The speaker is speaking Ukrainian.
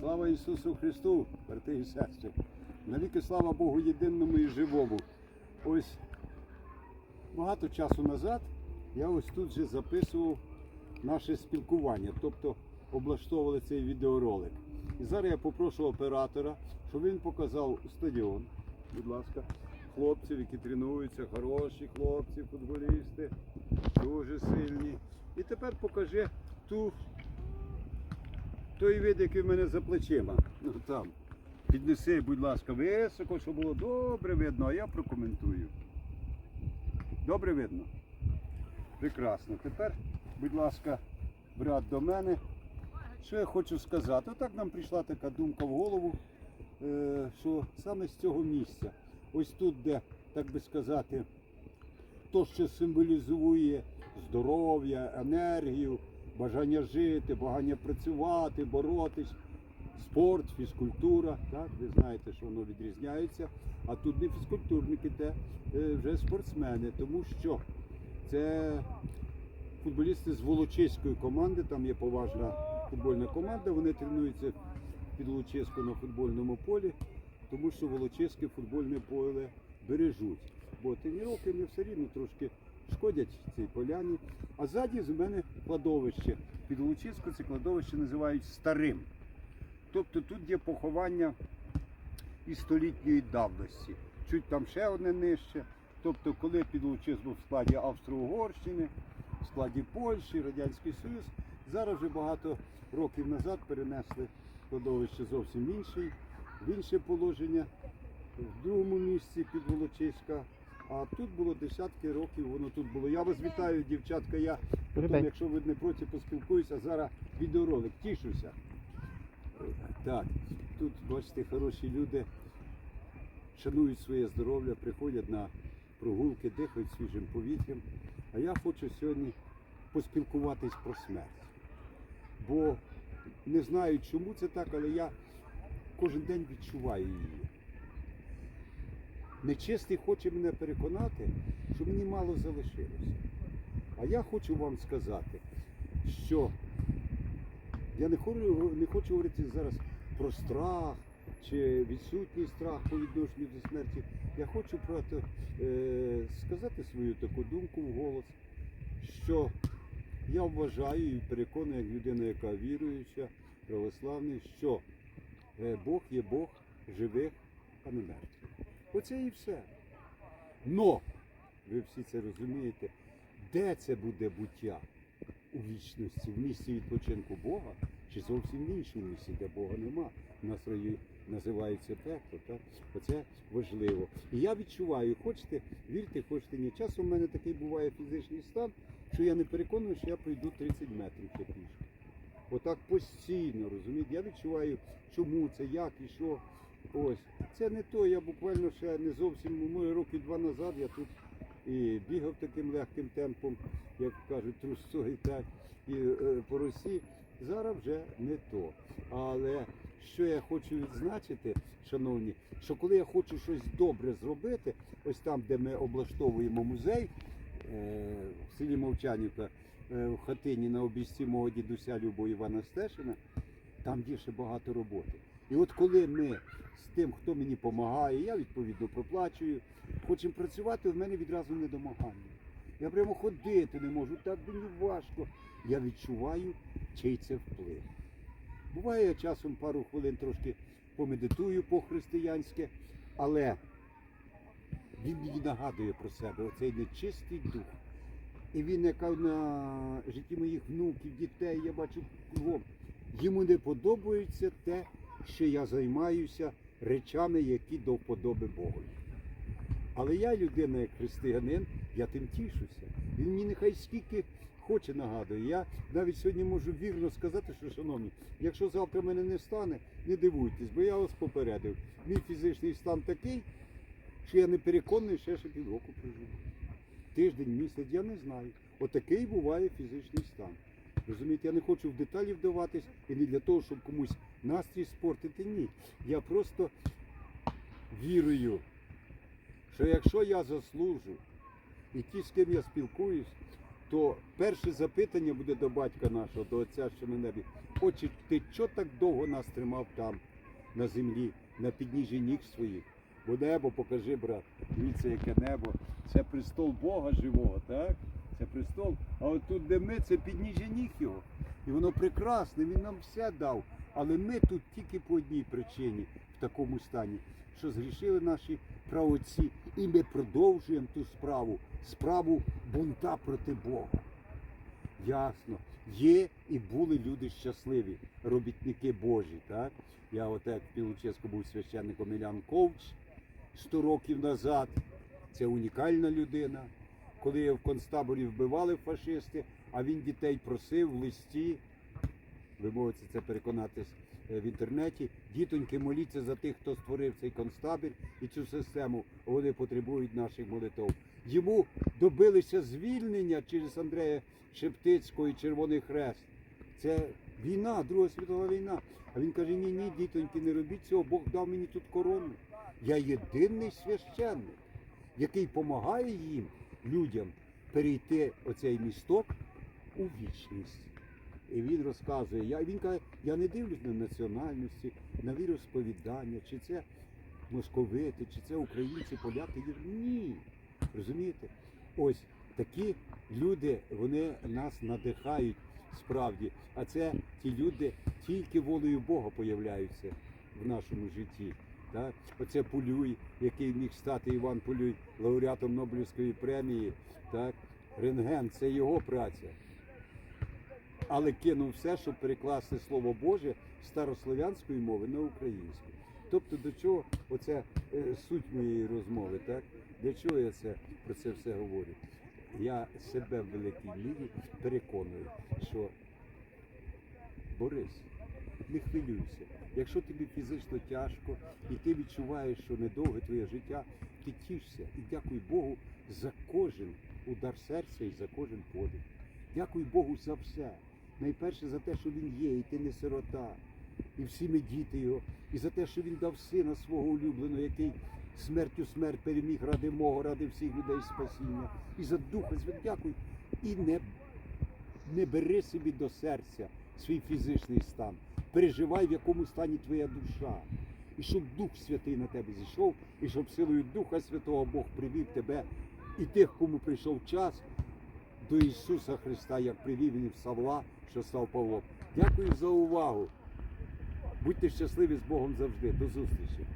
Слава Ісусу Христу, брати і сестри. Навіки слава Богу єдиному і живому. Ось багато часу назад я ось тут же записував наше спілкування, тобто облаштовували цей відеоролик. І зараз я попрошу оператора, щоб він показав стадіон, будь ласка, хлопців, які тренуються, хороші хлопці, футболісти, дуже сильні. І тепер покажи ту той вид, який в мене за плечима. Ну там. Піднеси, будь ласка, високо, щоб було добре видно, а я прокоментую. Добре видно? Прекрасно. Тепер, будь ласка, брат до мене. Що я хочу сказати? Отак нам прийшла така думка в голову, е, що саме з цього місця, ось тут, де, так би сказати, то, що символізує здоров'я, енергію, бажання жити, бажання працювати, боротись, спорт, фізкультура. Так? Ви знаєте, що воно відрізняється. А тут не фізкультурники, те е, вже спортсмени, тому що це футболісти з Волочиської команди, там є поважна футбольна команда, вони тренуються під Волочиську на футбольному полі, тому що Волочиське футбольне поле бережуть. Бо тренування не все рівно трошки шкодять цій поляні. А ззаді з мене кладовище. Під Волочиську це кладовище називають старим. Тобто тут є поховання і столітньої давності. Чуть там ще одне нижче. Тобто, коли підлучист був в складі Австро-Угорщини, в складі Польщі, Радянський Союз, зараз вже багато років назад перенесли кладовище зовсім інший, в інше положення, в другому місці під Волочиська. А тут було десятки років, воно тут було. Я вас вітаю, дівчатка. Я потім, якщо ви не проти, поспілкуюся, зараз відеоролик. Тішуся. Так, тут бачите, хороші люди шанують своє здоров'я, приходять на прогулки, дихають свіжим повітрям. А я хочу сьогодні поспілкуватись про смерть. Бо не знаю, чому це так, але я кожен день відчуваю її. Нечистий хоче мене переконати, що мені мало залишилося. А я хочу вам сказати, що я не хочу, не хочу говорити зараз про страх чи відсутність страху по відношенню до смерті. Я хочу просто е, сказати свою таку думку в голос, що я вважаю і переконаний, як людина, яка віруюча, православний, що е, Бог є Бог живих, а не мертвих. Оце і все. Но, ви всі це розумієте, де це буде буття? у вічності, в місці відпочинку Бога, чи зовсім в іншому місці, де Бога нема. У нас називається пекло. Так? Оце важливо. І я відчуваю, хочете, вірте, хочете ні. Часом в мене такий буває фізичний стан, що я не переконаний, що я пройду 30 метрів ще пішки. Отак постійно, розумієте? Я відчуваю, чому це, як і що. Ось. Це не то, я буквально ще не зовсім, може, роки два назад я тут і бігав таким легким темпом, як кажуть, трусцою, так, і е, по Росі. Зараз вже не то. Але що я хочу відзначити, шановні, що коли я хочу щось добре зробити, ось там, де ми облаштовуємо музей е, в селі Мовчанівка, е, в хатині на обійсті мого дідуся Любо Івана Стешина, там є ще багато роботи. І от коли ми з тим, хто мені допомагає, я відповідно проплачую, хочемо працювати, в мене відразу недомагання. Я прямо ходити не можу, так мені важко. Я відчуваю, чий це вплив. Буває, я часом пару хвилин трошки помедитую по-християнськи, але він мені нагадує про себе оцей нечистий дух. І він, яка на житті моїх внуків, дітей, я бачу кругом. Йому не подобається те, що я займаюся речами, які до вподоби Богу. Але я людина, як християнин, я тим тішуся. Він мені нехай скільки хоче нагадує. Я навіть сьогодні можу вірно сказати, що, шановні, якщо завтра мене не стане, не дивуйтесь, бо я вас попередив. Мій фізичний стан такий, що я не переконаний, що я ще півроку проживу. Тиждень, місяць, я не знаю. Отакий буває фізичний стан. Розумієте, я не хочу в деталі вдаватись і не для того, щоб комусь настрій спортити. Ні. Я просто вірую, що якщо я заслужу і ті, з ким я спілкуюсь, то перше запитання буде до батька нашого, до Отця, що на небі. Отче, ти чого так довго нас тримав там, на землі, на підніжжі ніг своїх? Бо небо, покажи, брат, дивіться, яке небо. Це престол Бога живого, так? Це престол. А от тут, де ми, це підніжжя ніг його. І воно прекрасне, він нам все дав. Але ми тут тільки по одній причині в такому стані, що згрішили наші праотці, і ми продовжуємо ту справу, справу бунта проти Бога. Ясно. Є і були люди щасливі, робітники Божі. Так? Я отак в Пілоческу був священником Ілян Ковч 100 років назад. Це унікальна людина. Коли в концтаборі вбивали фашисти, а він дітей просив в листі, ви можете це переконатись е, в інтернеті. Дітоньки, моліться за тих, хто створив цей концтабір і цю систему. Вони потребують наших молитов. Йому добилися звільнення через Андрея Шептицького і Червоний Хрест. Це війна, Друга світова війна. А він каже: ні, ні, дітоньки, не робіть цього, Бог дав мені тут корону. Я єдиний священник, який допомагає їм, людям, перейти оцей місток у вічність. І він розказує, я, він каже, я не дивлюсь на національності, на віросповідання, чи це московити, чи це українці, поляки. Ні. Розумієте? Ось такі люди, вони нас надихають справді. А це ті люди тільки волею Бога появляються в нашому житті. Так? Оце Пулюй, який міг стати Іван Пулюй лауреатом Нобелівської премії. Так? Рентген це його праця. Але кинув все, щоб перекласти Слово Боже з старослов'янської мови на українську. Тобто до чого оце е, суть моєї розмови, так? Для чого я це про це все говорю? Я себе в великій мірі переконую, що Борис, не хвилюйся. Якщо тобі фізично тяжко і ти відчуваєш, що недовге твоє життя, ти тішся і дякуй Богу за кожен удар серця і за кожен подих. Дякуй Богу за все. Найперше за те, що він є, і ти не сирота, і всі ми діти його, і за те, що він дав сина свого улюбленого, який смертю смерть переміг ради мого, ради всіх людей спасіння. І за Духа Святого дякуй. І не, не бери собі до серця свій фізичний стан. Переживай, в якому стані твоя душа. І щоб Дух Святий на тебе зійшов, і щоб силою Духа Святого Бог привів тебе і тих, кому прийшов час, до Ісуса Христа, як привів він в Савла, що став Павло? Дякую за увагу. Будьте щасливі з Богом завжди. До зустрічі.